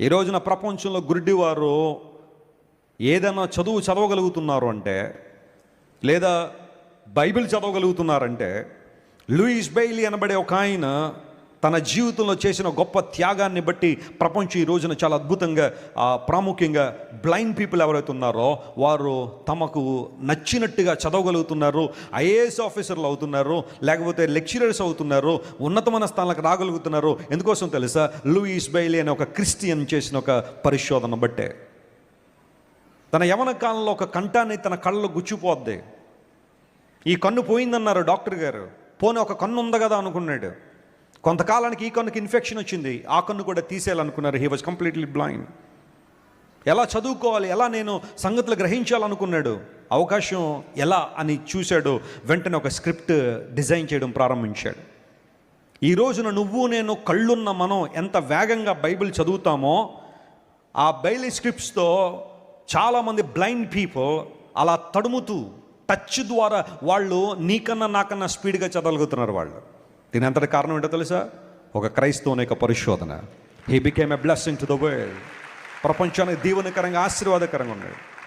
ఈ రోజున ప్రపంచంలో గుడ్డివారు ఏదైనా చదువు చదవగలుగుతున్నారు అంటే లేదా బైబిల్ చదవగలుగుతున్నారంటే లూయిస్ బెయిలీ అనబడే ఒక ఆయన తన జీవితంలో చేసిన గొప్ప త్యాగాన్ని బట్టి ప్రపంచం ఈ రోజున చాలా అద్భుతంగా ప్రాముఖ్యంగా బ్లైండ్ పీపుల్ ఎవరైతే ఉన్నారో వారు తమకు నచ్చినట్టుగా చదవగలుగుతున్నారు ఐఏఎస్ ఆఫీసర్లు అవుతున్నారు లేకపోతే లెక్చరర్స్ అవుతున్నారు ఉన్నతమైన స్థానాలకు రాగలుగుతున్నారు. ఎందుకోసం తెలుసా? లూయిస్ బైలీ అనే ఒక క్రిస్టియన్ చేసిన ఒక పరిశోధన బట్టే. తన యవన కాలంలో ఒక కంటాన్ని తన కళ్ళలో గుచ్చిపోద్ది. ఈ కన్ను పోయిందన్నారు డాక్టర్ గారు. పోనీ ఒక కన్ను ఉంది కదా అనుకున్నాడు. కొంతకాలానికి ఈ కన్నుకి ఇన్ఫెక్షన్ వచ్చింది. ఆ కన్ను కూడా తీసేయాలనుకున్నారు. హీ వాజ్ కంప్లీట్లీ బ్లైండ్ ఎలా చదువుకోవాలి? ఎలా నేను సంగతులు గ్రహించాలనుకున్నాడు? అవకాశం ఎలా అని చూశాడు. వెంటనే ఒక స్క్రిప్ట్ డిజైన్ చేయడం ప్రారంభించాడు. ఈ రోజున నువ్వు నేను కళ్ళున్న మనం ఎంత వేగంగా బైబిల్ చదువుతామో ఆ బైబిల్ స్క్రిప్ట్స్తో చాలామంది బ్లైండ్ పీపుల్ అలా తడుముతూ టచ్ ద్వారా వాళ్ళు నీకన్నా నాకన్నా స్పీడ్గా చదవగలుగుతున్నారు వాళ్ళు. దీని అంతటి కారణం ఏంటో తెలుసా? ఒక క్రైస్తవుని యొక్క పరిశోధన. He became a blessing to the world ప్రపంచానికి దీవెనకరంగా ఆశీర్వాదకరంగా ఉన్నాడు.